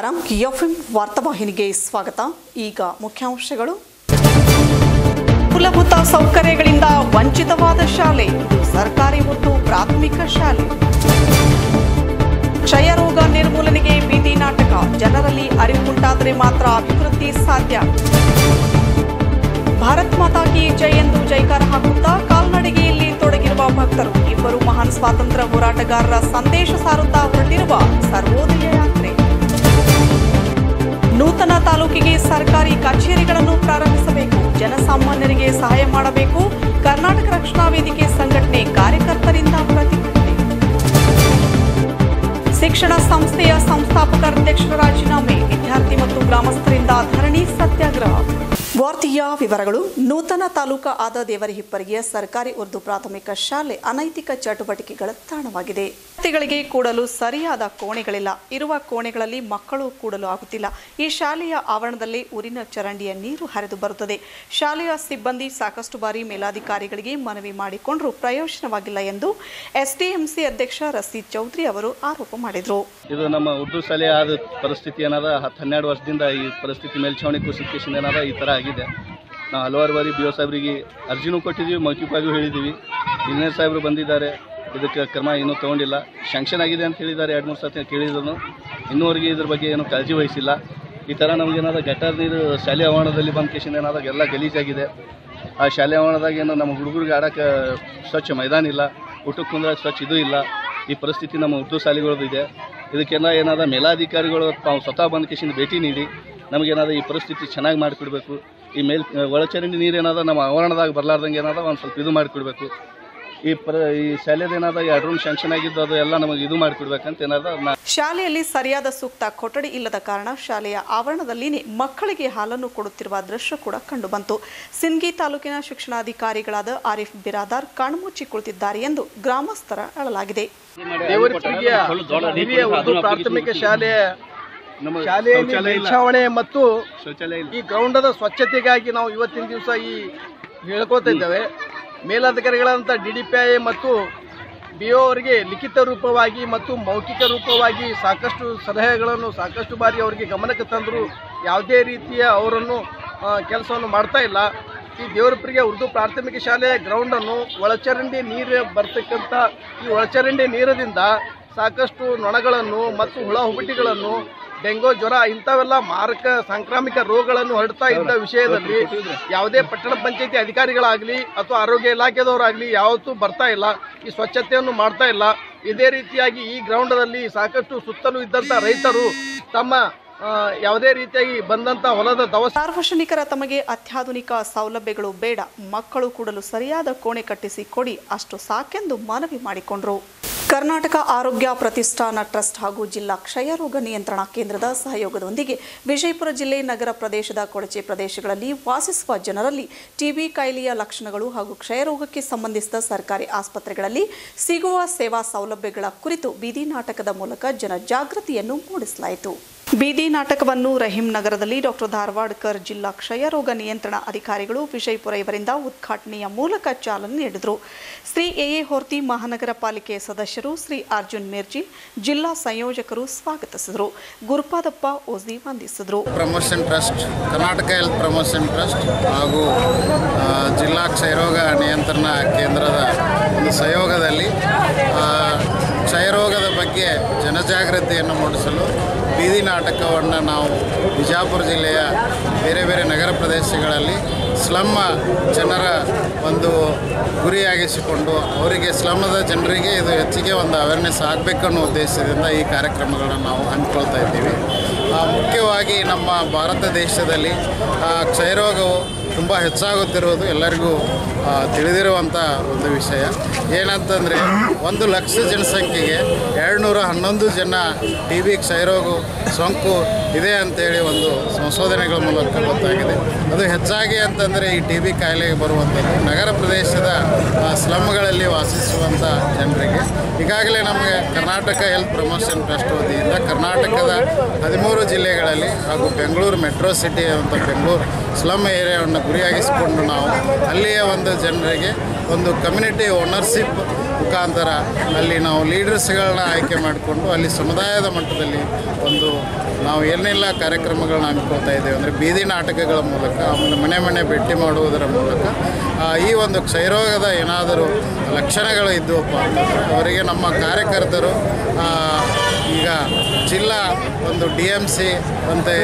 ನಮಸ್ಕಾರ. ಎಫ್ಎಂ ವಾರ್ತಾವಾಹಿನಿಗೆ ಸ್ವಾಗತ. ಈಗ ಮುಖ್ಯಾಂಶಗಳು. ಮೂಲಭೂತ ಸೌಕರ್ಯಗಳಿಂದ ವಂಚಿತವಾದ ಶಾಲೆ. ಸರ್ಕಾರಿ ಮತ್ತು ಪ್ರಾಥಮಿಕ ಶಾಲೆ. ಕ್ಷಯರೋಗ ನಿರ್ಮೂಲನೆಗೆ ಬೀದಿ ನಾಟಕ. ಜನರಲ್ಲಿ ಅರಿವುಂಟಾದರೆ ಮಾತ್ರ ಅಭಿವೃದ್ಧಿ ಸಾಧ್ಯ. ಭಾರತ್ ಮಾತಾ ಕಿ ಜೈ ಎಂದು ಜೈಕಾರ ಹಾಕುತ್ತಾ ಕಾಲ್ನಡಿಗೆಯಲ್ಲಿ ತೊಡಗಿರುವ ಭಕ್ತರು. ಇಬ್ಬರು ಮಹಾನ್ ಸ್ವಾತಂತ್ರ್ಯ ಹೋರಾಟಗಾರರ ಸಂದೇಶ ಸಾರುತ್ತಾ ಹೊರಟಿರುವ ಸರ್ವೋದಯ ತಾಲೂಕಿಗೆ ಸರ್ಕಾರಿ ಕಚೇರಿಗಳನ್ನು ಪ್ರಾರಂಭಿಸಬೇಕು. ಜನಸಾಮಾನ್ಯರಿಗೆ ಸಹಾಯ ಮಾಡಬೇಕು. ಕರ್ನಾಟಕ ರಕ್ಷಣಾ ವೇದಿಕೆ ಸಂಘಟನೆ ಕಾರ್ಯಕರ್ತರಿಂದ ಪ್ರತಿಭಟನೆ. ಶಿಕ್ಷಣ ಸಂಸ್ಥೆಯ ಸಂಸ್ಥಾಪಕ ಅಧ್ಯಕ್ಷರ ರಾಜೀನಾಮೆ ವಿದ್ಯಾರ್ಥಿ ಮತ್ತು ಗ್ರಾಮಸ್ಥರಿಂದ ಧರಣಿ ಸತ್ಯಾಗ್ರಹ. ವಾರ್ತೆಯ ವಿವರಗಳು, ನೂತನ ತಾಲೂಕಾ ಆದ ದೇವರಹಿಪ್ಪರಿಗೆಯ ಸರ್ಕಾರಿ ಉರ್ದು ಪ್ರಾಥಮಿಕ ಶಾಲೆ ಅನೈತಿಕ ಚಟುವಟಿಕೆಗಳ ತಾಣವಾಗಿದೆ. ವಿದ್ಯಾರ್ಥಿಗಳಿಗೆ ಕೂಡಲು ಸರಿಯಾದ ಕೋಣೆಗಳಿಲ್ಲ. ಇರುವ ಕೋಣೆಗಳಲ್ಲಿ ಮಕ್ಕಳು ಕೂಡಲು ಆಗುತ್ತಿಲ್ಲ. ಈ ಶಾಲೆಯ ಆವರಣದಲ್ಲಿ ಊರಿನ ಚರಂಡಿಯ ನೀರು ಹರಿದು ಬರುತ್ತದೆ. ಶಾಲೆಯ ಸಿಬ್ಬಂದಿ ಸಾಕಷ್ಟು ಬಾರಿ ಮೇಲಾಧಿಕಾರಿಗಳಿಗೆ ಮನವಿ ಮಾಡಿಕೊಂಡರೂ ಪ್ರಯೋಜನವಾಗಿಲ್ಲ ಎಂದು ಎಸ್ಡಿಎಂಸಿ ಅಧ್ಯಕ್ಷ ರಸೀದ್ ಚೌಧರಿ ಅವರು ಆರೋಪ ಮಾಡಿದರು. ಇದು ನಮ್ಮ ಉರ್ದು ಶಾಲೆಯ ಪರಿಸ್ಥಿತಿ ಏನದ ಹತ್ತು ಹನ್ನೆರಡು ವರ್ಷದಿಂದ ಈ ಪರಿಸ್ಥಿತಿ ಮೇಲ್ಛಾವಣಿ ಕುಸಿಕೇಶನ್ ಏನಾರ ಈ ಥರ ಆಗಿದೆ? ನಾವು ಹಲವಾರು ಬಾರಿ ಬಿ ಒ ಸಾಹೇಬ್ರಿಗೆ ಅರ್ಜಿನೂ ಕೊಟ್ಟಿದ್ದೀವಿ, ಮೌಖಿಕವಾಗಿಯೂ ಹೇಳಿದ್ದೀವಿ. ಇಂಜಿನಿಯರ್ ಸಾಹೇಬರು ಬಂದಿದ್ದಾರೆ, ಇದಕ್ಕೆ ಕ್ರಮ ಇನ್ನೂ ತೊಗೊಂಡಿಲ್ಲ. ಶಾಂಕ್ಷನ್ ಆಗಿದೆ ಅಂತ ಹೇಳಿದ್ದಾರೆ, ಎರಡು ಮೂರು ಸತಿ ಕೇಳಿದ್ರು ಇನ್ನೂವರೆಗೆ ಇದ್ರ ಬಗ್ಗೆ ಏನು ಕಾಳಜಿ ವಹಿಸಿಲ್ಲ. ಈ ಥರ ನಮಗೇನಾದ್ರೂ ಗಟ್ಟರ್ ನೀರು ಶಾಲೆ ಆವರಣದಲ್ಲಿ ಬಂದ ಕೇಶನ್ ಏನಾದಾಗ ಎಲ್ಲ ಗಲೀಜಾಗಿದೆ. ಆ ಶಾಲೆ ಆವರಣದಾಗ ಏನು ನಮ್ಮ ಹುಡುಗರಿಗೆ ಆಡೋಕ್ಕೆ ಸ್ವಚ್ಛ ಮೈದಾನ ಇಲ್ಲ, ಊಟಕ್ಕೆ ಮುಂದೆ ಸ್ವಚ್ಛ ಇದು ಇಲ್ಲ. ಈ ಪರಿಸ್ಥಿತಿ ನಮ್ಮ ಉರ್ದು ಶಾಲೆಗಳದ್ದು ಇದೆ. ಇದಕ್ಕೆಲ್ಲ ಏನಾದ ಮೇಲಾಧಿಕಾರಿಗಳು ತಾವು ಸ್ವತಃ ಬಂದ ಭೇಟಿ ನೀಡಿ, ನಮಗೇನಾದ ಈ ಪರಿಸ್ಥಿತಿ ಚೆನ್ನಾಗಿ ಮಾಡಿಕೊಡ್ಬೇಕು. ಈ ಮೇಲ್, ಒಳಚರಂಡಿ ನೀರು ಏನಾದ ನಮ್ಮ ಆವರಣದಾಗ ಬರಲಾರ್ದಂಗೆ ಏನಾದ ಒಂದು ಸ್ವಲ್ಪ ಇದು ಮಾಡಿಕೊಡ್ಬೇಕು. ಈ ಪ್ರ ಈ ಶಾಲೆದ ಏನಾದ ಎರಡು ರೂಮ್ ಶಾಂಕ್ಷನ್ ಆಗಿದ್ದು ಅದು ಎಲ್ಲ ನಮಗೆ ಇದು ಮಾಡಿಕೊಡ್ಬೇಕಂತ ಏನಾದ ಶಾಲೆಯಲ್ಲಿ ಸರಿಯಾದ ಸೂಕ್ತ ಕೊಠಡಿ ಇಲ್ಲದ ಕಾರಣ ಶಾಲೆಯ ಆವರಣದಲ್ಲಿನೇ ಮಕ್ಕಳಿಗೆ ಹಾಲನ್ನು ಕೊಡುತ್ತಿರುವ ದೃಶ್ಯ ಕೂಡ ಕಂಡುಬಂತು ಸಿಂಗಿ ತಾಲೂಕಿನ ಶಿಕ್ಷಣಾಧಿಕಾರಿಗಳಾದ ಆರಿಫ್ ಬಿರಾದಾರ್ ಕಣ್ಮುಚ್ಚಿ ಕುಳಿತಿದ್ದಾರೆ ಎಂದು ಗ್ರಾಮಸ್ಥರ ಅಳಲಾಗಿದೆ. ಪ್ರಾಥಮಿಕ ಶಾಲೆಯ ಶಾಲೆಯಲ್ಲಿ ಮೇಲ್ಛಾವಣಿ ಮತ್ತು ಈ ಗ್ರೌಂಡದ ಸ್ವಚ್ಛತೆಗಾಗಿ ನಾವು ಇವತ್ತಿನ ದಿವಸ ಈ ಹೇಳ್ಕೊತಾ ಇದ್ದೇವೆ. ಮೇಲಧಿಕಾರಿಗಳಂತ ಡಿ ಡಿ ಪಿ ಐ ಮತ್ತು ಬಿ ಒ ಅವರಿಗೆ ಲಿಖಿತ ರೂಪವಾಗಿ ಮತ್ತು ಮೌಖಿಕ ರೂಪವಾಗಿ ಸಾಕಷ್ಟು ಸಲಹೆಗಳನ್ನು ಸಾಕಷ್ಟು ಬಾರಿ ಅವರಿಗೆ ಗಮನಕ್ಕೆ ತಂದರೂ. ಯಾವುದೇ ರೀತಿಯ ಅವರನ್ನು ಕೆಲಸವನ್ನು ಮಾಡ್ತಾ ಇಲ್ಲ. ಈ ದೇವರಪ್ಪರಿಗೆ ಉರ್ದು ಪ್ರಾಥಮಿಕ ಶಾಲೆಯ ಗ್ರೌಂಡನ್ನು ಒಳಚರಂಡಿ ನೀರು ಬರ್ತಕ್ಕಂಥ ಈ ಒಳಚರಂಡಿ ನೀರದಿಂದ ಸಾಕಷ್ಟು ನೊಣಗಳನ್ನು ಮತ್ತು ಹುಳ ಹುಬಟಿಗಳನ್ನು ಡೆಂಗು ಜ್ವರ ಇಂಥವೆಲ್ಲ ಮಾರಕ ಸಾಂಕ್ರಾಮಿಕ ರೋಗಗಳನ್ನು ಹರಡ್ತಾ ಇದ್ದ ವಿಷಯದಲ್ಲಿ ಯಾವುದೇ ಪಟ್ಟಣ ಪಂಚಾಯತಿ ಅಧಿಕಾರಿಗಳಾಗಲಿ ಅಥವಾ ಆರೋಗ್ಯ ಇಲಾಖೆದವರಾಗಲಿ ಯಾವತ್ತೂ ಬರ್ತಾ ಇಲ್ಲ. ಈ ಸ್ವಚ್ಛತೆಯನ್ನು ಮಾಡ್ತಾ ಇಲ್ಲ. ಇದೇ ರೀತಿಯಾಗಿ ಈ ಗ್ರೌಂಡಲ್ಲಿ ಸಾಕಷ್ಟು ಸುತ್ತಲೂ ಇದ್ದಂಥ ರೈತರು ತಮ್ಮ ಯಾವುದೇ ರೀತಿಯಾಗಿ ಬಂದಂತ ಹೊಲದ ದವಸ ಸಾರ್ವಜನಿಕರ ತಮಗೆ ಅತ್ಯಾಧುನಿಕ ಸೌಲಭ್ಯಗಳು ಬೇಡ. ಮಕ್ಕಳು ಕೂಡಲು ಸರಿಯಾದ ಕೋಣೆ ಕಟ್ಟಿಸಿ ಕೊಡಿ. ಅಷ್ಟು ಸಾಕೆಂದು ಮನವಿ ಮಾಡಿಕೊಂಡರು. ಕರ್ನಾಟಕ ಆರೋಗ್ಯ ಪ್ರತಿಷ್ಠಾನ ಟ್ರಸ್ಟ್ ಹಾಗೂ ಜಿಲ್ಲಾ ಕ್ಷಯರೋಗ ನಿಯಂತ್ರಣ ಕೇಂದ್ರದ ಸಹಯೋಗದೊಂದಿಗೆ ವಿಜಯಪುರ ಜಿಲ್ಲೆ ನಗರ ಪ್ರದೇಶದ ಕೊಳಚೆ ಪ್ರದೇಶಗಳಲ್ಲಿ ವಾಸಿಸುವ ಜನರಲ್ಲಿ ಟಿಬಿ ಕಾಯಿಲೆಯ ಲಕ್ಷಣಗಳು ಹಾಗೂ ಕ್ಷಯರೋಗಕ್ಕೆ ಸಂಬಂಧಿಸಿದ ಸರ್ಕಾರಿ ಆಸ್ಪತ್ರೆಗಳಲ್ಲಿ ಸಿಗುವ ಸೇವಾ ಸೌಲಭ್ಯಗಳ ಕುರಿತು ಬೀದಿ ನಾಟಕದ ಮೂಲಕ ಜನಜಾಗೃತಿಯನ್ನು ಮೂಡಿಸಲಾಯಿತು. ಬೀದಿ ನಾಟಕವನ್ನು ರಹೀಂ ನಗರದಲ್ಲಿ ಡಾಕ್ಟರ್ ಧಾರವಾಡ್ಕರ್ ಜಿಲ್ಲಾ ಕ್ಷಯ ರೋಗ ನಿಯಂತ್ರಣ ಅಧಿಕಾರಿಗಳು ವಿಜಯಪುರ ಇವರಿಂದ ಉದ್ಘಾಟನೆಯ ಮೂಲಕ ಚಾಲನೆ ನೀಡಿದರು. ಶ್ರೀ ಎಎ ಹೊರ್ತಿ ಮಹಾನಗರ ಪಾಲಿಕೆ ಸದಸ್ಯರು ಶ್ರೀ ಅರ್ಜುನ್ ಮೇರ್ಜಿ, ಜಿಲ್ಲಾ ಸಂಯೋಜಕರು ಸ್ವಾಗತಿಸಿದರು. ಗುರುಪಾದಪ್ಪ ಓಜಿ ವಂದಿಸಿದರು. Promotion trust, Karnataka health promotion trust ಹಾಗೂ ಜಿಲ್ಲಾ ಜಿಲ್ಲಾ ಕ್ಷಯರೋಗ ನಿಯಂತ್ರಣ ಕೇಂದ್ರದ ಸಹಯೋಗದಲ್ಲಿ ಕ್ಷಯರೋಗದ ಬಗ್ಗೆ ಜನಜಾಗೃತಿಯನ್ನು ಮೂಡಿಸಲು ಬೀದಿ ನಾಟಕವನ್ನು ನಾವು ಬಿಜಾಪುರ ಜಿಲ್ಲೆಯ ಬೇರೆ ಬೇರೆ ನಗರ ಪ್ರದೇಶಗಳಲ್ಲಿ ಸ್ಲಮ್ ಜನರ ಒಂದು ಗುರಿಯಾಗಿಸಿಕೊಂಡು ಅವರಿಗೆ ಸ್ಲಮ್ಮದ ಜನರಿಗೆ ಇದು ಹೆಚ್ಚಿಗೆ ಒಂದು ಅವೇರ್ನೆಸ್ ಆಗಬೇಕನ್ನೋ ಉದ್ದೇಶದಿಂದ ಈ ಕಾರ್ಯಕ್ರಮಗಳನ್ನು ನಾವು ಹಮ್ಮಿಕೊಳ್ತಾ ಇದ್ದೀವಿ. ಮುಖ್ಯವಾಗಿ ನಮ್ಮ ಭಾರತ ದೇಶದಲ್ಲಿ ಕ್ಷಯರೋಗವು ತುಂಬ ಹೆಚ್ಚಾಗುತ್ತಿರುವುದು ಎಲ್ಲರಿಗೂ ತಿಳಿದಿರುವಂಥ ಒಂದು ವಿಷಯ. ಏನಂತಂದರೆ, ಒಂದು ಲಕ್ಷ ಜನಸಂಖ್ಯೆಗೆ ಎರಡು ನೂರ ಹನ್ನೊಂದು ಜನ ಟಿ ಬಿ ಕ್ಷಯರೋಗ ಸೋಂಕು ಇದೆ ಅಂತೇಳಿ ಒಂದು ಸಂಶೋಧನೆಗಳ ಮೂಲಕ ಗೊತ್ತಾಗಿದೆ. ಅದು ಹೆಚ್ಚಾಗಿ ಅಂತಂದರೆ ಈ ಟಿ ಬಿ ಕಾಯಿಲೆಗೆ ಬರುವಂಥದ್ದು. ನಗರ ಪ್ರದೇಶದ ಸ್ಲಮ್ಗಳಲ್ಲಿ ವಾಸಿಸುವಂಥ ಜನರಿಗೆ. ಈಗಾಗಲೇ ನಮಗೆ ಕರ್ನಾಟಕ ಹೆಲ್ತ್ ಪ್ರಮೋಷನ್ ಟ್ರಸ್ಟ್ ವತಿಯಿಂದ ಕರ್ನಾಟಕದ ಹದಿಮೂರು ಜಿಲ್ಲೆಗಳಲ್ಲಿ ಹಾಗೂ ಬೆಂಗಳೂರು ಮೆಟ್ರೋ ಸಿಟಿ ಅಂತ ಬೆಂಗಳೂರು ಸ್ಲಮ್ ಏರಿಯಾವನ್ನು ಗುರಿಯಾಗಿಸಿಕೊಂಡು ನಾವು ಅಲ್ಲಿಯ ಒಂದು ಜನರಿಗೆ ಒಂದು ಕಮ್ಯುನಿಟಿ ಓನರ್ಶಿಪ್ ಮುಖಾಂತರ ಅಲ್ಲಿ ನಾವು ಲೀಡರ್ಸ್ಗಳನ್ನ ಆಯ್ಕೆ ಮಾಡಿಕೊಂಡು ಅಲ್ಲಿ ಸಮುದಾಯದ ಮಟ್ಟದಲ್ಲಿ ಒಂದು ನಾವು ಏನೆಲ್ಲ ಕಾರ್ಯಕ್ರಮಗಳನ್ನ ಹಮ್ಮಿಕೊಳ್ತಾ ಇದ್ದೇವೆ ಅಂದರೆ ಬೀದಿ ನಾಟಕಗಳ ಮೂಲಕ, ಆಮೇಲೆ ಮನೆ ಮನೆ ಭೇಟಿ ಮಾಡುವುದರ ಮೂಲಕ ಈ ಒಂದು ಕ್ಷಯರೋಗದ ಏನಾದರೂ ಲಕ್ಷಣಗಳು ಇದ್ದವಪ್ಪ ಅಂತಂದರೆ ಅವರಿಗೆ ನಮ್ಮ ಕಾರ್ಯಕರ್ತರು ಈಗ ಜಿಲ್ಲಾ ಒಂದು ಡಿ ಎಂ ಸಿ ಮತ್ತು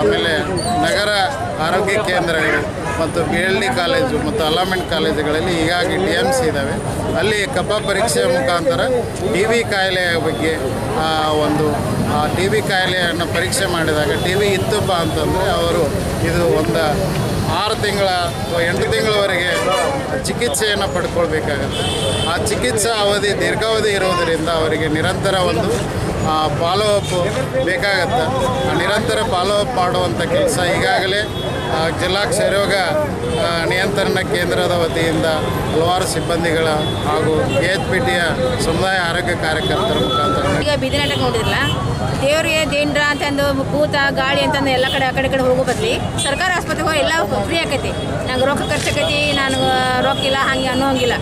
ಆಮೇಲೆ ನಗರ ಆರೋಗ್ಯ ಕೇಂದ್ರಗಳು ಮತ್ತು ಬಿ ಎಲ್ ಡಿ ಕಾಲೇಜು ಮತ್ತು ಅಲಾಮೆಂಟ್ ಕಾಲೇಜುಗಳಲ್ಲಿ ಹೀಗಾಗಿ ಡಿ ಎಂ ಸಿ ಇದ್ದಾವೆ. ಅಲ್ಲಿ ಕಫ ಪರೀಕ್ಷೆಯ ಮುಖಾಂತರ ಟಿ ವಿ ಕಾಯಿಲೆಯ ಬಗ್ಗೆ ಒಂದು ಟಿ ವಿ ಕಾಯಿಲೆಯನ್ನು ಪರೀಕ್ಷೆ ಮಾಡಿದಾಗ ಟಿ ವಿ ಇತ್ತಪ್ಪ ಅಂತಂದರೆ ಅವರು ಇದು ಒಂದು ಆರು ತಿಂಗಳ ಅಥವಾ ಎಂಟು ತಿಂಗಳವರೆಗೆ ಚಿಕಿತ್ಸೆಯನ್ನು ಪಡ್ಕೊಳ್ಬೇಕಾಗುತ್ತೆ. ಆ ಚಿಕಿತ್ಸಾ ಅವಧಿ ದೀರ್ಘಾವಧಿ ಇರುವುದರಿಂದ ಅವರಿಗೆ ನಿರಂತರ ಒಂದು ಫಾಲೋ ಅಪ್ ಬೇಕಾಗತ್ತೆ. ನಿರಂತರ ಫಾಲೋ ಅಪ್ ಮಾಡುವಂಥ ಕೆಲಸ ಈಗಾಗಲೇ ಜಿಲ್ಲಾ ಕ್ಷಯರೋಗ ನಿಯಂತ್ರಣ ಕೇಂದ್ರದ ವತಿಯಿಂದ ಹಲವಾರು ಸಿಬ್ಬಂದಿಗಳ ಹಾಗೂ ಕೆ ಎಚ್ ಪಿ ಟಿಯ ಸಮುದಾಯ ಆರೋಗ್ಯ ಕಾರ್ಯಕರ್ತರ ಮುಖಾಂತರ ಈಗ ಬೀದಿ ನಾಟಕ ನೋಡಿದ್ರಲ್ಲ? ದೇವರಿಗೆ ದೇಂಡ್ರ ಅಂತಂದು ಕೂತ ಗಾಳಿ ಅಂತಂದು ಎಲ್ಲ ಕಡೆ, ಆ ಕಡೆ ಕಡೆ ಹೋಗೋ ಬದಲಿ ಸರ್ಕಾರ ಆಸ್ಪತ್ರೆಗೆ ಎಲ್ಲ ಫ್ರೀ ಆಕೈತಿ. ನಂಗೆ ರೊಕ್ಕ ಖರ್ಚಾಕೈತಿ, ನಾನು ರೊಕ್ಕ ಇಲ್ಲ, ಹಂಗೆ ಅನ್ನೋ ಹಂಗಿಲ್ಲ.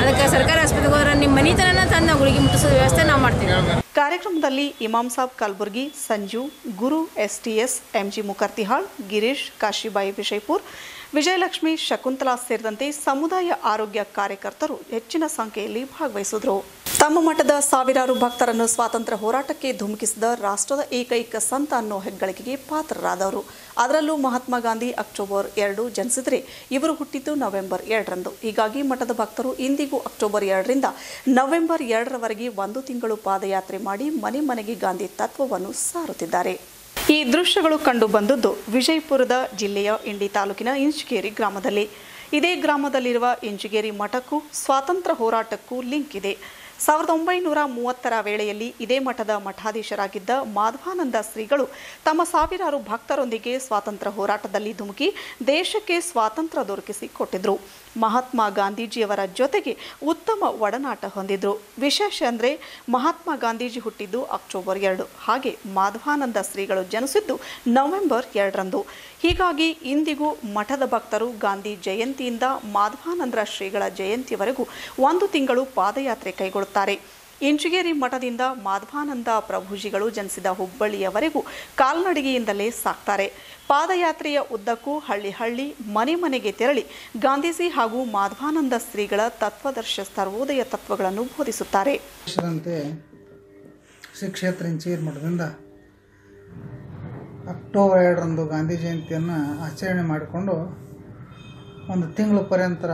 ಅದಕ್ಕೆ ಸರ್ಕಾರಿ ಆಸ್ಪತ್ರೆಗೆ ಹೋದ್ರೆ ನಿಮ್ಮ ಮನೆತನ ತಂದು ಗುಳಿಗೆ ಮುಟ್ಟಿಸೋ ವ್ಯವಸ್ಥೆ ನಾವು ಮಾಡ್ತೀವಿ. ಕಾರ್ಯಕ್ರಮದಲ್ಲಿ Imam Sab Kalburgi Sanju Guru S STS MG Mukartihal Girish Kashibai Vijayapur Vijayalakshmi, Shakuntala ಸೇರಿದಂತೆ ಸಮುದಾಯ ಆರೋಗ್ಯ ಕಾರ್ಯಕರ್ತರು ಹೆಚ್ಚಿನ ಸಂಖ್ಯೆಯಲ್ಲಿ ಭಾಗವಹಿಸಿದರು. ತಮ್ಮ ಮಠದ ಸಾವಿರಾರು ಭಕ್ತರನ್ನು ಸ್ವಾತಂತ್ರ್ಯ ಹೋರಾಟಕ್ಕೆ ಧುಮುಕಿಸಿದ ರಾಷ್ಟ್ರದ ಏಕೈಕ ಸಂತ ಅನ್ನೋ ಹೆಗ್ಗಳಿಕೆಗೆ ಪಾತ್ರರಾದವರು. ಅದರಲ್ಲೂ ಮಹಾತ್ಮ ಗಾಂಧಿ ಅಕ್ಟೋಬರ್ ಎರಡು ಜನಿಸಿದರೆ ಇವರು ಹುಟ್ಟಿದ್ದು ನವೆಂಬರ್ ಎರಡರಂದು. ಹೀಗಾಗಿ ಮಠದ ಭಕ್ತರು ಇಂದಿಗೂ ಅಕ್ಟೋಬರ್ ಎರಡರಿಂದ ನವೆಂಬರ್ ಎರಡರವರೆಗೆ ಒಂದು ತಿಂಗಳು ಪಾದಯಾತ್ರೆ ಮಾಡಿ ಮನೆ ಮನೆಗೆ ಗಾಂಧಿ ತತ್ವವನ್ನು ಸಾರುತ್ತಿದ್ದಾರೆ. ಈ ದೃಶ್ಯಗಳು ಕಂಡು ಬಂದದ್ದು ವಿಜಯಪುರದ ಜಿಲ್ಲೆಯ ಇಂಡಿ ತಾಲೂಕಿನ ಇಂಚುಗೇರಿ ಗ್ರಾಮದಲ್ಲಿ. ಇದೇ ಗ್ರಾಮದಲ್ಲಿರುವ ಇಂಚುಗೇರಿ ಮಠಕ್ಕೂ ಸ್ವಾತಂತ್ರ್ಯ ಹೋರಾಟಕ್ಕೂ ಲಿಂಕ್ ಇದೆ. ಸಾವಿರದ ಒಂಬೈನೂರ ಮೂವತ್ತರ ವೇಳೆಯಲ್ಲಿ ಇದೇ ಮಠದ ಮಠಾಧೀಶರಾಗಿದ್ದ ಮಾಧವಾನಂದ ಶ್ರೀಗಳು ತಮ್ಮ ಸಾವಿರಾರು ಭಕ್ತರೊಂದಿಗೆ ಸ್ವಾತಂತ್ರ್ಯ ಹೋರಾಟದಲ್ಲಿ ಧುಮುಕಿ ದೇಶಕ್ಕೆ ಸ್ವಾತಂತ್ರ್ಯ ದೊರಕಿಸಿ ಕೊಟ್ಟಿದ್ರು. ಮಹಾತ್ಮ ಗಾಂಧೀಜಿಯವರ ಜೊತೆಗೆ ಉತ್ತಮ ಒಡನಾಟ ಹೊಂದಿದ್ರು. ವಿಶೇಷ ಅಂದರೆ ಮಹಾತ್ಮ ಗಾಂಧೀಜಿ ಹುಟ್ಟಿದ್ದು ಅಕ್ಟೋಬರ್ ಎರಡು. ಹಾಗೆ ಮಾಧವಾನಂದ ಶ್ರೀಗಳು ಜನಿಸಿದ್ದು ನವೆಂಬರ್ ಎರಡರಂದು. ಹೀಗಾಗಿ ಇಂದಿಗೂ ಮಠದ ಭಕ್ತರು ಗಾಂಧಿ ಜಯಂತಿಯಿಂದ ಮಾಧವಾನಂದ ಶ್ರೀಗಳ ಜಯಂತಿವರೆಗೂ ಒಂದು ತಿಂಗಳು ಪಾದಯಾತ್ರೆ ಕೈಗೊಳ್ಳುತ್ತಾರೆ. ಇಂಚಗೇರಿ ಮಠದಿಂದ ಮಾಧವಾನಂದ ಪ್ರಭುಜಿಗಳು ಜನಿಸಿದ ಹುಬ್ಬಳ್ಳಿಯವರೆಗೂ ಕಾಲ್ನಡಿಗೆಯಿಂದಲೇ ಸಾಕ್ತಾರೆ. ಪಾದಯಾತ್ರೆಯ ಉದ್ದಕ್ಕೂ ಹಳ್ಳಿ ಹಳ್ಳಿ, ಮನೆ ಮನೆಗೆ ತೆರಳಿ ಗಾಂಧೀಜಿ ಹಾಗೂ ಮಾಧವಾನಂದ ಶ್ರೀಗಳ ತತ್ವದರ್ಶ ಸರ್ವೋದಯ ತತ್ವಗಳನ್ನು ಬೋಧಿಸುತ್ತಾರೆ. ಶ್ರೀ ಕ್ಷೇತ್ರ ಮಠದಿಂದ ಅಕ್ಟೋಬರ್ ಎರಡರಂದು ಗಾಂಧಿ ಜಯಂತಿಯನ್ನು ಆಚರಣೆ ಮಾಡಿಕೊಂಡು ಒಂದು ತಿಂಗಳ ಪರ್ಯಂತರ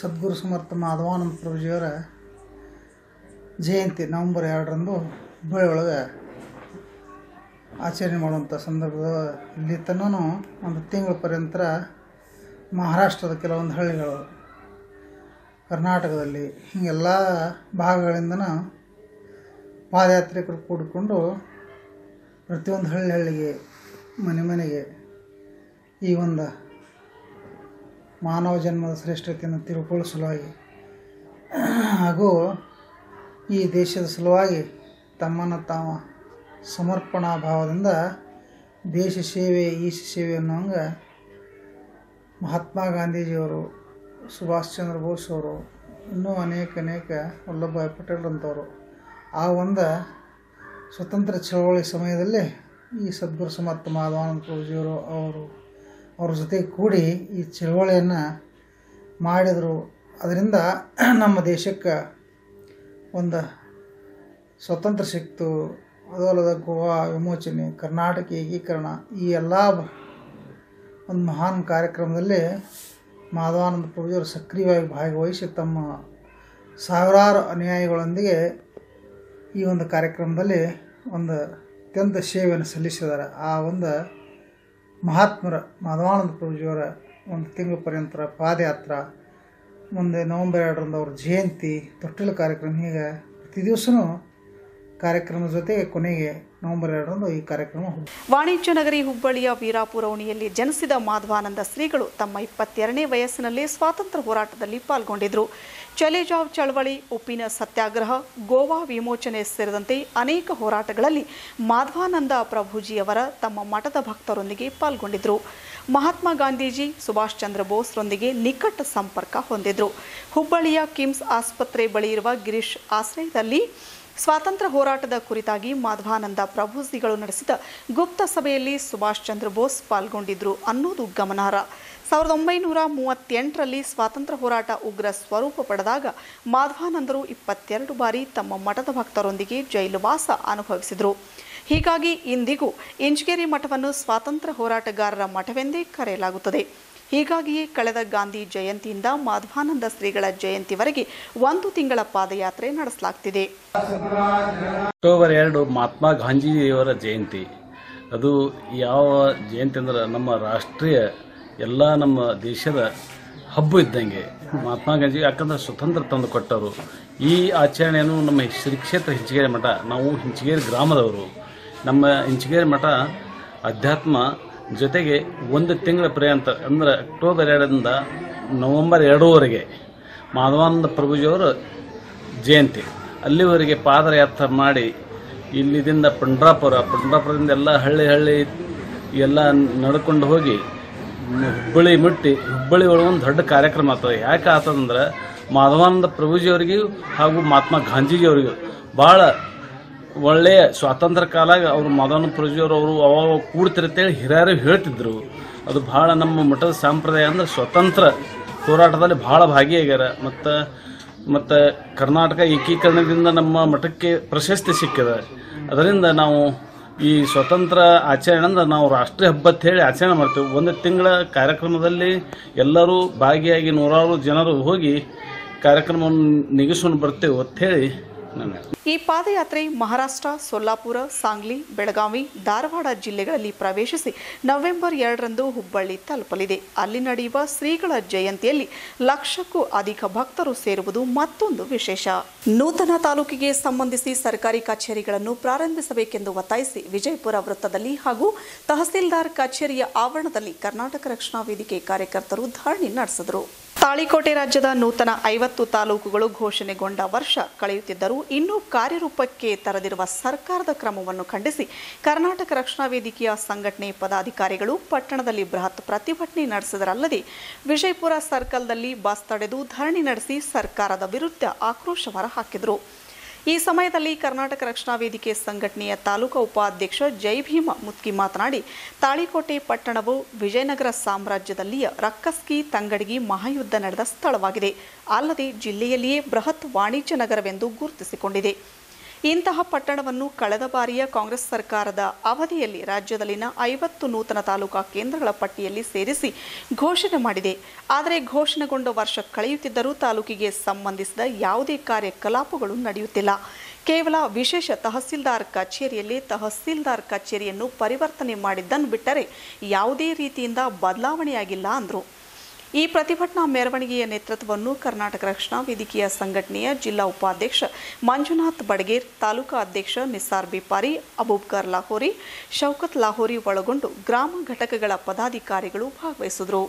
ಸದ್ಗುರು ಸಮರ್ಥ ಮಾಧವಾನಂದ ಪ್ರಭುಜಿಯವರ ಜಯಂತಿ ನವಂಬರ್ ಎರಡರಂದು ಹುಬ್ಬಳ್ಳಿ ಒಳಗೆ ಆಚರಣೆ ಮಾಡುವಂಥ ಸಂದರ್ಭದ ಇಲ್ಲಿ ತನೂ ಒಂದು ತಿಂಗಳ ಪರ್ಯಂತ ಮಹಾರಾಷ್ಟ್ರದ ಕೆಲವೊಂದು ಹಳ್ಳಿಗಳು, ಕರ್ನಾಟಕದಲ್ಲಿ ಹೀಗೆಲ್ಲ ಭಾಗಗಳಿಂದನೂ ಪಾದಯಾತ್ರಿಕರು ಕೂಡಿಕೊಂಡು ಪ್ರತಿಯೊಂದು ಹಳ್ಳಿ ಹಳ್ಳಿಗೆ, ಮನೆ ಮನೆಗೆ ಈ ಒಂದು ಮಾನವ ಜನ್ಮದ ಶ್ರೇಷ್ಠತೆಯನ್ನು ತಿಳ್ಕೊಳ್ಳೋ ಸಲುವಾಗಿ ಹಾಗೂ ಈ ದೇಶದ ಸಲುವಾಗಿ ತಮ್ಮನ್ನು ತಾವು ಸಮರ್ಪಣಾ ಭಾವದಿಂದ ದೇಶ ಸೇವೆ, ಈಶ ಸೇವೆ ಅನ್ನೋಂಗೆ ಮಹಾತ್ಮ ಗಾಂಧೀಜಿಯವರು, ಸುಭಾಷ್ ಚಂದ್ರ ಬೋಸ್ ಅವರು ಇನ್ನೂ ಅನೇಕ ಅನೇಕ ವಲ್ಲಭಭಾಯ್ ಪಟೇಲ್ ಅಂಥವರು ಆ ಒಂದು ಸ್ವತಂತ್ರ ಚಳವಳಿ ಸಮಯದಲ್ಲಿ ಈ ಸದ್ಗುರು ಸಮರ್ಥ ಮಾಧವಾನಂದ ಪ್ರಭುಜಿಯವರು ಅವರು, ಅವ್ರ ಜೊತೆ ಕೂಡಿ ಈ ಚಳವಳಿಯನ್ನು ಮಾಡಿದರು. ಅದರಿಂದ ನಮ್ಮ ದೇಶಕ್ಕೆ ಒಂದು ಸ್ವತಂತ್ರ ಸಿಕ್ತು ಅದು ಅಲ್ಲದ ಗೋವಾ, ವಿಮೋಚನೆ, ಕರ್ನಾಟಕ ಏಕೀಕರಣ, ಈ ಎಲ್ಲ ಒಂದು ಮಹಾನ್ ಕಾರ್ಯಕ್ರಮದಲ್ಲಿ ಮಾಧವಾನಂದ ಪ್ರಭುಜಿಯವರು ಸಕ್ರಿಯವಾಗಿ ಭಾಗವಹಿಸಿ ತಮ್ಮ ಸಾವಿರಾರು ಅನುಯಾಯಿಗಳೊಂದಿಗೆ ಈ ಒಂದು ಕಾರ್ಯಕ್ರಮದಲ್ಲಿ ಒಂದು ಅತ್ಯಂತ ಸೇವೆಯನ್ನು ಸಲ್ಲಿಸಿದ್ದಾರೆ. ಆ ಒಂದು ಮಹಾತ್ಮರ ಮಾಧವಾನಂದ ಪ್ರಭುಜಿಯವರ ಒಂದು ತಿಂಗಳ ಪರ್ಯಂತರ ಪಾದಯಾತ್ರ ಮುಂದೆ ನವಂಬರ್ ಎರಡರಂದು ಅವ್ರ ಜಯಂತಿ, ತೊಟ್ಟಿಲ ಕಾರ್ಯಕ್ರಮ ಹೀಗೆ ಪ್ರತಿ ದಿವಸನೂ ಕಾರ್ಯಕ್ರಮದ ಜೊತೆಗೆ ಕೊನೆಗೆ ನವೆಂಬರ್ ಎರಡರಂದು ಈ ಕಾರ್ಯಕ್ರಮ ವಾಣಿಜ್ಯ ನಗರಿ ಹುಬ್ಬಳ್ಳಿಯ ವೀರಾಪುರ ಓಣಿಯಲ್ಲಿ ಜನಿಸಿದ ಮಾಧವಾನಂದ ಶ್ರೀಗಳು ತಮ್ಮ ಇಪ್ಪತ್ತೆರಡನೇ ವಯಸ್ಸಿನಲ್ಲಿ ಸ್ವಾತಂತ್ರ್ಯ ಹೋರಾಟದಲ್ಲಿ ಪಾಲ್ಗೊಂಡಿದ್ದರು ಚಲೇಜಾವ್ ಚಳವಳಿ, ಉಪ್ಪಿನ ಸತ್ಯಾಗ್ರಹ, ಗೋವಾ ವಿಮೋಚನೆ ಸೇರಿದಂತೆ ಅನೇಕ ಹೋರಾಟಗಳಲ್ಲಿ ಮಾಧವಾನಂದ ಪ್ರಭುಜಿಯವರ ತಮ್ಮ ಮಠದ ಭಕ್ತರೊಂದಿಗೆ ಪಾಲ್ಗೊಂಡಿದ್ದರು ಮಹಾತ್ಮ ಗಾಂಧೀಜಿ ಸುಭಾಷ್ ಚಂದ್ರ ಬೋಸ್ರೊಂದಿಗೆ ನಿಕಟ ಸಂಪರ್ಕ ಹೊಂದಿದ್ರು. ಹುಬ್ಬಳ್ಳಿಯ ಕಿಮ್ಸ್ ಆಸ್ಪತ್ರೆ ಬಳಿ ಇರುವ ಗಿರೀಶ್ ಆಶ್ರಯದಲ್ಲಿ ಸ್ವಾತಂತ್ರ್ಯ ಹೋರಾಟದ ಕುರಿತಾಗಿ ಮಾಧವಾನಂದ ಪ್ರಭುಜಿಗಳು ನಡೆಸಿದ ಗುಪ್ತ ಸಭೆಯಲ್ಲಿ ಸುಭಾಷ್ ಚಂದ್ರ ಬೋಸ್ ಪಾಲ್ಗೊಂಡಿದ್ರು ಅನ್ನೋದು ಗಮನಾರ್ಹ. ಸಾವಿರದ ಒಂಬೈನೂರ ಮೂವತ್ತೆಂಟರಲ್ಲಿ ಸ್ವಾತಂತ್ರ್ಯ ಹೋರಾಟ ಉಗ್ರ ಸ್ವರೂಪ ಪಡೆದಾಗ ಮಾಧವಾನಂದರು ಇಪ್ಪತ್ತೆರಡು ಬಾರಿ ತಮ್ಮ ಮಠದ ಭಕ್ತರೊಂದಿಗೆ ಜೈಲುವಾಸ ಅನುಭವಿಸಿದರು. ಹೀಗಾಗಿ ಇಂದಿಗೂ ಇಂಜಗೇರಿ ಮಠವನ್ನು ಸ್ವಾತಂತ್ರ್ಯ ಹೋರಾಟಗಾರರ ಮಠವೆಂದೇ ಕರೆಯಲಾಗುತ್ತದೆ. ಹೀಗಾಗಿಯೇ ಕಳೆದ ಗಾಂಧಿ ಜಯಂತಿಯಿಂದ ಮಾಧವಾನಂದ ಶ್ರೀಗಳ ಜಯಂತಿವರೆಗೆ ಒಂದು ತಿಂಗಳ ಪಾದಯಾತ್ರೆ ನಡೆಸಲಾಗ್ತಿದೆ. ಅಕ್ಟೋಬರ್ ಎರಡು ಮಹಾತ್ಮ ಗಾಂಧೀಜಿಯವರ ಜಯಂತಿ. ಅದು ಯಾವ ಜಯಂತಿ ಅಂದ್ರೆ ನಮ್ಮ ರಾಷ್ಟ್ರೀಯ ಎಲ್ಲ ನಮ್ಮ ದೇಶದ ಹಬ್ಬ ಇದ್ದಂಗೆ ಮಹಾತ್ಮ ಗಾಂಧಿ ಯಾಕಂದ್ರೆ ಸ್ವತಂತ್ರ ತಂದು ಕೊಟ್ಟರು ಈ ಆಚರಣೆಯನ್ನು ನಮ್ಮ ಶ್ರೀ ಕ್ಷೇತ್ರ ಹಿಂಚಗೇರಿ ಮಠ, ನಾವು ಹಿಂಚಗೇರಿ ಗ್ರಾಮದವರು ನಮ್ಮ ಇಂಚಿಗೇರಿ ಮಠ ಅಧ್ಯಾತ್ಮ ಜೊತೆಗೆ ಒಂದು ತಿಂಗಳ ಪರ್ಯಂತ, ಅಂದ್ರೆ ಅಕ್ಟೋಬರ್ ಎರಡರಿಂದ ನವಂಬರ್ ಎರಡೂವರೆಗೆ ಮಾಧವಾನಂದ ಪ್ರಭುಜಿಯವರು ಜಯಂತಿ. ಅಲ್ಲಿವರೆಗೆ ಪಾದಯಾತ್ರೆ ಮಾಡಿ, ಇಲ್ಲಿದಿಂದ ಪಂಡ್ರಾಪುರ, ಪಂಡ್ರಾಪುರದಿಂದ ಎಲ್ಲ ಹಳ್ಳಿ ಹಳ್ಳಿ ಎಲ್ಲ ನಡ್ಕೊಂಡು ಹೋಗಿ, ಹುಬ್ಬಳ್ಳಿ ಮುಟ್ಟಿ, ಹುಬ್ಬಳ್ಳಿ ಒಳಗೆ ಒಂದು ದೊಡ್ಡ ಕಾರ್ಯಕ್ರಮ ಆಗ್ತದೆ. ಯಾಕೆ ಆತದಂದ್ರೆ ಮಾಧವಾನಂದ ಪ್ರಭುಜಿಯವರಿಗೂ ಹಾಗೂ ಮಹಾತ್ಮ ಗಾಂಧೀಜಿಯವರಿಗೂ ಭಾಳ ಒಳ್ಳೆಯ ಸ್ವಾತಂತ್ರ್ಯ ಕಾಲ ಅವರು ಮದನ ಪ್ರಜೆಯವರು ಅವರು ಅವಾಗ ಕೂಡ್ತಿರ್ತೇಳಿ ಹಿರಿಯರು ಹೇಳ್ತಿದ್ರು. ಅದು ಭಾಳ ನಮ್ಮ ಮಠದ ಸಂಪ್ರದಾಯ ಅಂದ್ರೆ ಸ್ವತಂತ್ರ ಹೋರಾಟದಲ್ಲಿ ಭಾಳ ಭಾಗಿಯಾಗ್ಯಾರ. ಮತ್ತು ಮತ್ತು ಕರ್ನಾಟಕ ಏಕೀಕರಣದಿಂದ ನಮ್ಮ ಮಠಕ್ಕೆ ಪ್ರಶಸ್ತಿ ಸಿಕ್ಕಿದೆ. ಅದರಿಂದ ನಾವು ಈ ಸ್ವತಂತ್ರ ಆಚರಣೆ ಅಂದ್ರೆ ನಾವು ರಾಷ್ಟ್ರೀಯ ಹಬ್ಬ ಅಂತ ಹೇಳಿ ಆಚರಣೆ ಮಾಡ್ತೇವೆ. ಒಂದು ತಿಂಗಳ ಕಾರ್ಯಕ್ರಮದಲ್ಲಿ ಎಲ್ಲರೂ ಭಾಗಿಯಾಗಿ ನೂರಾರು ಜನರು ಹೋಗಿ ಕಾರ್ಯಕ್ರಮವನ್ನು ನಿಗಿಸ್ಕೊಂಡು ಬರ್ತೇವೆ ಅಂತ ಹೇಳಿ ಈ ಪಾದಯಾತ್ರೆ ಮಹಾರಾಷ್ಟ್ರ, ಸೊಲ್ಲಾಪುರ, ಸಾಂಗ್ಲಿ, ಬೆಳಗಾವಿ, ಧಾರವಾಡ ಜಿಲ್ಲೆಗಳಲ್ಲಿ ಪ್ರವೇಶಿಸಿ ನವೆಂಬರ್ ಎರಡರಂದು ಹುಬ್ಬಳ್ಳಿ ತಲುಪಲಿದೆ. ಅಲ್ಲಿ ನಡೆಯುವ ಶ್ರೀಗಳ ಜಯಂತಿಯಲ್ಲಿ ಲಕ್ಷಕ್ಕೂ ಅಧಿಕ ಭಕ್ತರು ಸೇರುವುದು ಮತ್ತೊಂದು ವಿಶೇಷ. ನೂತನ ತಾಲೂಕಿಗೆ ಸಂಬಂಧಿಸಿ ಸರ್ಕಾರಿ ಕಚೇರಿಗಳನ್ನು ಪ್ರಾರಂಭಿಸಬೇಕೆಂದು ಒತ್ತಾಯಿಸಿ ವಿಜಯಪುರ ವೃತ್ತದಲ್ಲಿ ಹಾಗೂ ತಹಸೀಲ್ದಾರ್ ಕಚೇರಿಯ ಆವರಣದಲ್ಲಿ ಕರ್ನಾಟಕ ರಕ್ಷಣಾ ವೇದಿಕೆ ಕಾರ್ಯಕರ್ತರು ಧರಣಿ ನಡೆಸಿದರು. ತಾಳಿಕೋಟೆ ರಾಜ್ಯದ ನೂತನ ಐವತ್ತು ತಾಲೂಕುಗಳು ಘೋಷಣೆಗೊಂಡ ವರ್ಷ ಕಳೆಯುತ್ತಿದ್ದರೂ ಇನ್ನೂ ಕಾರ್ಯರೂಪಕ್ಕೆ ತರದಿರುವ ಸರ್ಕಾರದ ಕ್ರಮವನ್ನು ಖಂಡಿಸಿ ಕರ್ನಾಟಕ ರಕ್ಷಣಾ ವೇದಿಕೆಯ ಸಂಘಟನೆ ಪದಾಧಿಕಾರಿಗಳು ಪಟ್ಟಣದಲ್ಲಿ ಬೃಹತ್ ಪ್ರತಿಭಟನೆ ನಡೆಸಿದರಲ್ಲದೆ ವಿಜಯಪುರ ಸರ್ಕಲ್ದಲ್ಲಿ ಬಸ್ ತಡೆದು ಧರಣಿ ನಡೆಸಿ ಸರ್ಕಾರದ ವಿರುದ್ಧ ಆಕ್ರೋಶ ಹೊರಹಾಕಿದರು. ಈ ಸಮಯದಲ್ಲಿ ಕರ್ನಾಟಕ ರಕ್ಷಣಾ ವೇದಿಕೆ ಸಂಘಟನೆಯ ತಾಲೂಕಾ ಉಪಾಧ್ಯಕ್ಷ ಜೈಭೀಮ ಮುತ್ಕಿ ಮಾತನಾಡಿ, ತಾಳಿಕೋಟೆ ಪಟ್ಟಣವು ವಿಜಯನಗರ ಸಾಮ್ರಾಜ್ಯದಲ್ಲಿಯ ರಕ್ಕಸ್ಕಿ ತಂಗಡಗಿ ಮಹಾಯುದ್ಧ ನಡೆದ ಸ್ಥಳವಾಗಿದೆ. ಅಲ್ಲದೆ ಜಿಲ್ಲೆಯಲ್ಲಿಯೇ ಬೃಹತ್ ವಾಣಿಜ್ಯ ನಗರವೆಂದು ಗುರುತಿಸಿಕೊಂಡಿದೆ. ಇಂತಹ ಪಟ್ಟಣವನ್ನು ಕಳೆದ ಬಾರಿಯ ಕಾಂಗ್ರೆಸ್ ಸರ್ಕಾರದ ಅವಧಿಯಲ್ಲಿ ರಾಜ್ಯದಲ್ಲಿನ ಐವತ್ತು ನೂತನ ತಾಲೂಕಾ ಕೇಂದ್ರಗಳ ಪಟ್ಟಿಯಲ್ಲಿ ಸೇರಿಸಿ ಘೋಷಣೆ ಮಾಡಿದೆ. ಆದರೆ ಘೋಷಣೆಗೊಂಡ ವರ್ಷ ಕಳೆಯುತ್ತಿದ್ದರೂ ತಾಲೂಕಿಗೆ ಸಂಬಂಧಿಸಿದ ಯಾವುದೇ ಕಾರ್ಯಕಲಾಪಗಳು ನಡೆಯುತ್ತಿಲ್ಲ. ಕೇವಲ ವಿಶೇಷ ತಹಸೀಲ್ದಾರ್ ಕಚೇರಿಯಲ್ಲಿ ತಹಸೀಲ್ದಾರ್ ಕಚೇರಿಯನ್ನು ಪರಿವರ್ತನೆ ಮಾಡಿದ್ದನ್ನು ಬಿಟ್ಟರೆ ಯಾವುದೇ ರೀತಿಯಿಂದ ಬದಲಾವಣೆಯಾಗಿಲ್ಲ ಅಂದರು. ಈ ಪ್ರತಿಭಟನಾ ಮೆರವಣಿಗೆಯ ನೇತೃತ್ವವನ್ನು ಕರ್ನಾಟಕ ರಕ್ಷಣಾ ವೇದಿಕೆಯ ಸಂಘಟನೆಯ ಜಿಲ್ಲಾ ಉಪಾಧ್ಯಕ್ಷ ಮಂಜುನಾಥ್ ಬಡಗೇರ್, ತಾಲೂಕಾ ಅಧ್ಯಕ್ಷ ನಿಸಾರ್ ಬಿಪಾರಿ, ಅಬೂಬ್ಕರ್ ಲಾಹೋರಿ, ಶೌಕತ್ ಲಾಹೋರಿ ಒಳಗೊಂಡು ಗ್ರಾಮ ಘಟಕಗಳ ಪದಾಧಿಕಾರಿಗಳು ಭಾಗವಹಿಸಿದರು.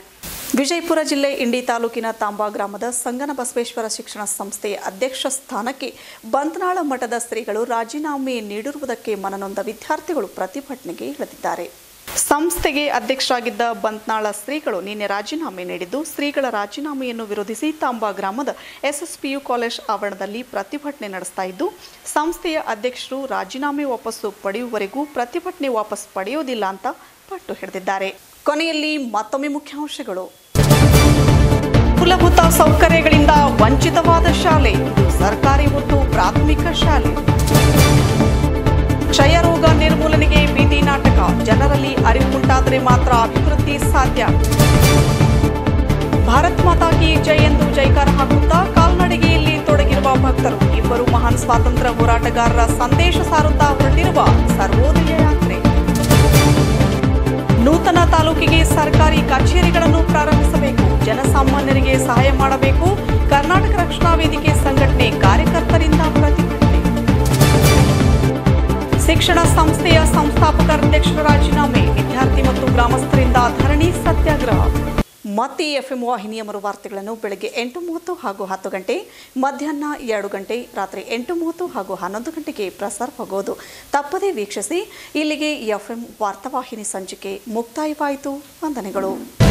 ವಿಜಯಪುರ ಜಿಲ್ಲೆ ಇಂಡಿ ತಾಲೂಕಿನ ತಾಂಬಾ ಗ್ರಾಮದ ಸಂಗನ ಬಸವೇಶ್ವರ ಶಿಕ್ಷಣ ಸಂಸ್ಥೆಯ ಅಧ್ಯಕ್ಷ ಸ್ಥಾನಕ್ಕೆ ಬಂತನಾಳ ಮಠದ ಸ್ತ್ರೀಗಳು ರಾಜೀನಾಮೆ ನೀಡಿರುವುದಕ್ಕೆ ಮನನೊಂದ ವಿದ್ಯಾರ್ಥಿಗಳು ಪ್ರತಿಭಟನೆಗೆ ಇಳಿದಿದ್ದಾರೆ. ಸಂಸ್ಥೆಗೆ ಅಧ್ಯಕ್ಷರಾಗಿದ್ದ ಬಂತ್ನಾಳ ಶ್ರೀಗಳು ನಿನ್ನೆ ರಾಜೀನಾಮೆ ನೀಡಿದ್ದು, ಶ್ರೀಗಳ ರಾಜೀನಾಮೆಯನ್ನು ವಿರೋಧಿಸಿ ತಾಂಬಾ ಗ್ರಾಮದ ಎಸ್ಎಸ್ಪಿಯು ಕಾಲೇಜ್ ಆವರಣದಲ್ಲಿ ಪ್ರತಿಭಟನೆ ನಡೆಸ್ತಾ ಇದ್ದು, ಸಂಸ್ಥೆಯ ಅಧ್ಯಕ್ಷರು ರಾಜೀನಾಮೆ ವಾಪಸ್ಸು ಪಡೆಯುವವರೆಗೂ ಪ್ರತಿಭಟನೆ ವಾಪಸ್ ಪಡೆಯುವುದಿಲ್ಲ ಅಂತ ಪಟ್ಟು ಹಿಡಿದಿದ್ದಾರೆ. ಕೊನೆಯಲ್ಲಿ ಮತ್ತೊಮ್ಮೆ ಮುಖ್ಯಾಂಶಗಳು. ಮೂಲಭೂತ ಸೌಕರ್ಯಗಳಿಂದ ವಂಚಿತವಾದ ಶಾಲೆ, ಸರ್ಕಾರಿ ಮತ್ತು ಪ್ರಾಥಮಿಕ ಶಾಲೆ. ಕ್ಷಯರೋಗ ನಿರ್ಮೂಲನೆಗೆ ಬೀದಿ ನಾಟಕ. ಜನರಲ್ಲಿ ಅರಿವು ಉಂಟಾದರೆ ಮಾತ್ರ ಅಭಿವೃದ್ಧಿ ಸಾಧ್ಯ. ಭಾರತ್ ಮಾತಾ ಕಿ ಜೈ ಎಂದು ಜೈಕಾರ ಹಾಕುತ್ತಾ ಕಾಲ್ನಡಿಗೆಯಲ್ಲಿ ತೊಡಗಿರುವ ಭಕ್ತರು. ಇಬ್ಬರು ಮಹಾನ್ ಸ್ವಾತಂತ್ರ್ಯ ಹೋರಾಟಗಾರರ ಸಂದೇಶ ಸಾರುತ್ತಾ ಹೊರಟಿರುವ ಸರ್ವೋದಯ ಯಾತ್ರೆ. ನೂತನ ತಾಲೂಕಿಗೆ ಸರ್ಕಾರಿ ಕಚೇರಿಗಳನ್ನು ಪ್ರಾರಂಭಿಸಬೇಕು. ಜನಸಾಮಾನ್ಯರಿಗೆ ಸಹಾಯ ಮಾಡಬೇಕು. ಕರ್ನಾಟಕ ರಕ್ಷಣಾ ವೇದಿಕೆ ಸಂಘಟನೆ ಕಾರ್ಯಕರ್ತರಿಂದ ಶಿಕ್ಷಣ ಸಂಸ್ಥೆಯ ಸಂಸ್ಥಾಪಕ ಅಧ್ಯಕ್ಷರ ರಾಜೀನಾಮೆ. ವಿದ್ಯಾರ್ಥಿ ಮತ್ತು ಗ್ರಾಮಸ್ಥರಿಂದ ಧರಣಿ ಸತ್ಯಾಗ್ರಹ. ಮತ್ತೆ ಎಫ್ಎಂ ವಾಹಿನಿಯ ಮರು ವಾರ್ತೆಗಳನ್ನು ಬೆಳಗ್ಗೆ ಎಂಟು ಮೂವತ್ತು ಹಾಗೂ ಹತ್ತು ಗಂಟೆ, ಮಧ್ಯಾಹ್ನ ಎರಡು ಗಂಟೆ, ರಾತ್ರಿ ಎಂಟು ಮೂವತ್ತು ಹಾಗೂ ಹನ್ನೊಂದು ಗಂಟೆಗೆ ಪ್ರಸಾರವಾಗುವುದು. ತಪ್ಪದೇ ವೀಕ್ಷಿಸಿ, ಇಲ್ಲಿಗೆ ಎಫ್ಎಂ ವಾರ್ತಾವಾಹಿನಿ ಸಂಚಿಕೆ ಮುಕ್ತಾಯವಾಯಿತು. ವಂದನೆಗಳು.